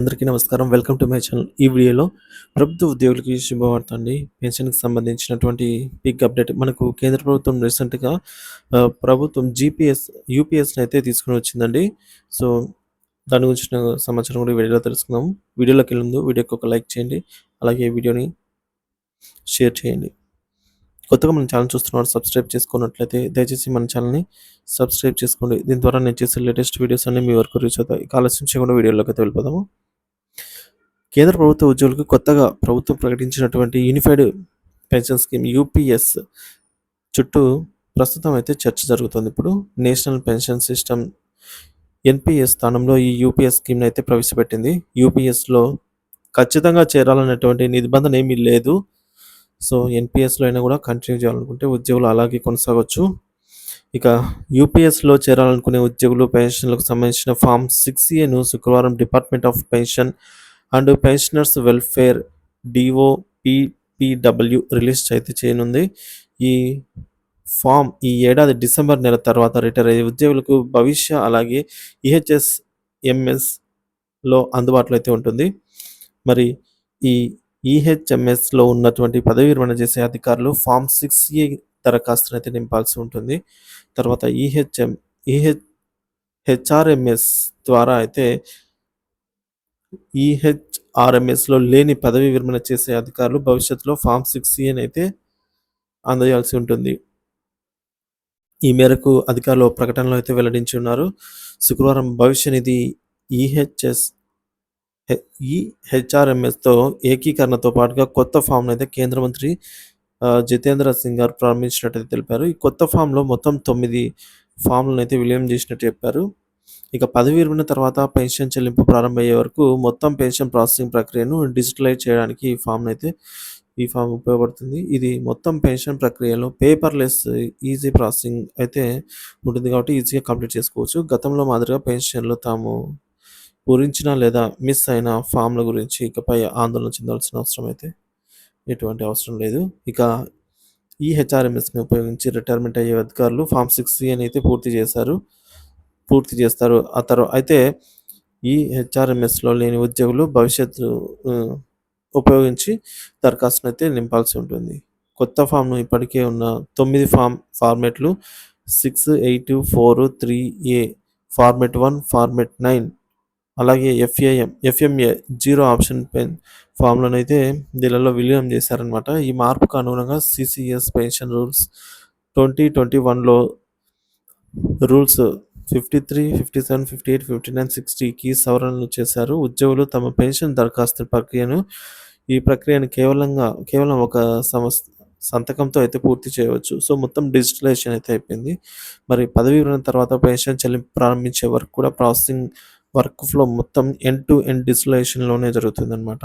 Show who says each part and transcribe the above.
Speaker 1: అందరికీ నమస్కారం. Welcome to my channel. ఈ వీడియోలో ప్రభుత్వ ఉద్యోగులకి శుభవార్త అండి. పెన్షన్కి సంబంధించినటువంటి బిగ్ అప్డేట్. మనకు కేంద్ర ప్రభుత్వం రీసెంట్గా ప్రభుత్వం జీపీఎస్ యూపీఎస్ని అయితే తీసుకుని వచ్చిందండి. సో దాని గురించిన సమాచారం కూడా వీడియోలో తెలుసుకుందాం. వీడియోలోకి వెళ్ళే ముందు వీడియోకి ఒక లైక్ చేయండి. అలాగే వీడియోని షేర్ చేయండి. కొత్తగా మన ఛానల్ చూస్తున్నారు సబ్స్క్రైబ్ చేసుకున్నట్లయితే దయచేసి మన ఛానల్ని సబ్స్క్రైబ్ చేసుకోండి. దీని ద్వారా నేను చేసే లేటెస్ట్ వీడియోస్ అన్ని మీ వరకు రీచ్ అవుతాయి. ఇక ఆలస్యం చేయకుండా వీడియోలోకి అయితే వెళ్ళిపోదాము. కేంద్ర ప్రభుత్వ ఉద్యోగులకు కొత్తగా ప్రభుత్వం ప్రకటించినటువంటి యూనిఫైడ్ పెన్షన్ స్కీమ్ యూపీఎస్ చుట్టూ ప్రస్తుతం అయితే చర్చ జరుగుతుంది. ఇప్పుడు నేషనల్ పెన్షన్ సిస్టమ్ ఎన్పిఎస్ స్థానంలో ఈ యూపీఎస్ స్కీమ్ని అయితే ప్రవేశపెట్టింది. యూపీఎస్లో ఖచ్చితంగా చేరాలనేటువంటి నిబంధన ఏమీ లేదు. సో ఎన్పిఎస్లో అయినా కూడా కంటిన్యూ చేయాలనుకుంటే ఉద్యోగులు అలాగే కొనసాగవచ్చు ఇక యూపీఎస్లో చేరాలనుకునే ఉద్యోగులు పెన్షన్లకు సంబంధించిన ఫామ్ సిక్స్ ఏను శుక్రవారం department of pension and pensioners welfare DOPPW release అయితే చేయనుంది. ఈ ఫామ్ ఈ ఏడాది డిసెంబర్ నెల తర్వాత రిటైర్ అయ్యే ఉద్యోగులకు భవిష్య అలాగే ఈహెచ్ఎస్ ఎంఎస్లో అందుబాటులో అయితే ఉంటుంది. మరి ఈ ఈహెచ్ఎంఎస్లో ఉన్నటువంటి పదవి విరమణ చేసే అధికారులు ఫామ్ సిక్స్ ఏ దరఖాస్తును అయితే నింపాల్సి ఉంటుంది. తర్వాత ఈహెచ్ఎం ఈహెచ్ హెచ్ఆర్ఎంఎస్ ద్వారా అయితే ఈహెచ్ఆర్ఎంఎస్లో లేని పదవి విరమణ చేసే అధికారులు భవిష్యత్తులో ఫామ్ సిక్స్ అని అయితే అందజేయాల్సి ఉంటుంది. ఈ మేరకు అధికారులు ప్రకటనలో అయితే వెల్లడించి ఉన్నారు. శుక్రవారం భవిష్య నిధి ఈహెచ్ఎస్ ఈ హెచ్ఆర్ఎంఎస్తో ఏకీకరణతో పాటుగా కొత్త ఫామ్ను అయితే కేంద్ర మంత్రి జితేంద్ర సింగ్ గారు ప్రారంభించినట్టు తెలిపారు. ఈ కొత్త ఫామ్లో మొత్తం తొమ్మిది ఫామ్లను అయితే విలీనం చేసినట్టు చెప్పారు. ఇక పదవి విరమణ తర్వాత పెన్షన్ చెల్లింపు ప్రారంభమయ్యే వరకు మొత్తం పెన్షన్ ప్రాసెసింగ్ ప్రక్రియను డిజిటలైజ్ చేయడానికి ఈ ఫామ్ అయితే ఈ ఫామ్ ఉపయోగపడుతుంది. ఇది మొత్తం పెన్షన్ ప్రక్రియలో పేపర్లెస్ ఈజీ ప్రాసెసింగ్ అయితే ఉంటుంది కాబట్టి ఈజీగా కంప్లీట్ చేసుకోవచ్చు. గతంలో మాదిరిగా పెన్షన్లు తాము పూరించిన లేదా మిస్ అయిన ఫామ్ల గురించి ఇకపై ఆందోళన చెందాల్సిన అవసరం అయితే ఎటువంటి అవసరం లేదు. ఇక ఈ హెచ్ఆర్ఎంఎస్ని ఉపయోగించి రిటైర్మెంట్ అయ్యే అధికారులు ఫామ్ సిక్స్ అని అయితే పూర్తి చేశారు. పూర్తి చేస్తారు. ఆ తర్వాత అయితే ఈ హెచ్ఆర్ఎంఎస్లో లేని ఉద్యోగులు భవిష్యత్తు ఉపయోగించి దరఖాస్తును అయితే నింపాల్సి ఉంటుంది. కొత్త ఫామ్ను ఇప్పటికే ఉన్న తొమ్మిది form ఫార్మెట్లు six eight four three A format one format nine అలాగే FAM FMA zero option pen ఫామ్లను అయితే దీనిలో విలీనం చేశారనమాట ఈ మార్పుకు అనుగుణంగా CCS pension rules twenty twenty వన్లో rules fifty three fifty seven fifty eight fifty nine సిక్స్టీకి సవరణలు చేశారు. ఉద్యోగులు తమ పెన్షన్ దరఖాస్తు ప్రక్రియను ఈ ప్రక్రియను కేవలంగా కేవలం ఒక సంస్థ సంతకంతో అయితే పూర్తి చేయవచ్చు. సో మొత్తం డిజిటలైజేషన్ అయితే అయిపోయింది. మరి పదవి విరమణ తర్వాత పెన్షన్ చెల్లింపు ప్రారంభించే వరకు కూడా ప్రాసెసింగ్ వర్క్ ఫ్లో మొత్తం ఎండ్ టు ఎండ్ డిజిటలైజేషన్లోనే జరుగుతుంది అనమాట